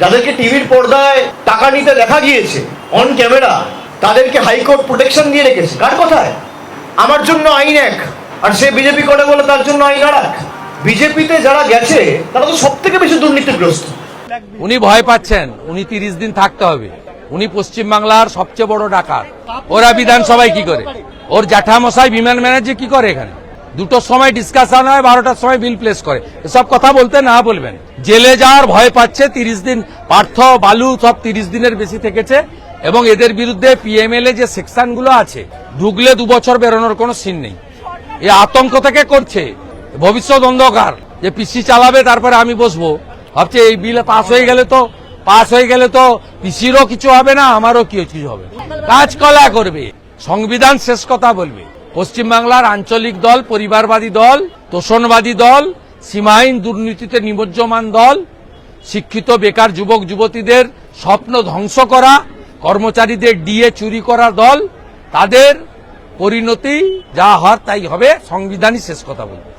যাদেরকে টিভির পর্দায় টাকা নিতে দেখা গিয়েছে অন ক্যামেরা তাদেরকে হাইকোর্ট প্রোটেকশন দিয়ে রেখেছে। কার কথায়? আমার জন্য আইন এক, আর সে বিজেপি করে বলে তার জন্য আইন আর এক। বিজেপিতে যারা গেছে, তারা তো সব থেকে বেশি দুর্নীতিগ্রস্ত। উনি ভয় পাচ্ছেন, উনি তিরিশ দিন থাকতে হবে। উনি পশ্চিমবাংলার সবচেয়ে বড় ডাকাত। ওরা বিধানসভায় কি করে? ওর জ্যাঠামশাই বিমান ব্যানার্জি কি করে এখানে? দুটোর সময় ডিসকাশন হয়, বারোটার সময় বিল প্লেস করে। এসব কথা বলতে না বলবেন। জেলে যাওয়ার ভয় পাচ্ছে, তিরিশ দিন পার্থ, বালু সব তিরিশ দিনের বেশি থেকেছে এবং এদের বিরুদ্ধে পিএমএল যে সেকশনগুলো আছে, ঢুকলে দু বছর বেরোনোর কোনো সিন নেই। এ আতঙ্ক থেকে করছে। ভবিষ্যৎ অন্ধকার। যে পিসি চালাবে, তারপরে আমি বসবো। ভাবছে এই বিল পাস হয়ে গেলে তো পাস হয়ে গেলে তো পিসিরও কিছু হবে না, আমারও কিছু হবে? কাজ কলা করবে। সংবিধান শেষ কথা বলবে। পশ্চিমবাংলার আঞ্চলিক দল, পরিবারবাদী দল, তোষণবাদী দল, সীমাহীন দুর্নীতিতে নিমজ্জমান দল, শিক্ষিত বেকার যুবক যুবতীদের স্বপ্ন ধ্বংস করা, কর্মচারীদের ডিএ চুরি করা দল, তাদের পরিণতি যা হওয়ার তাই হবে, সংবিধানই শেষ কথা বলবে।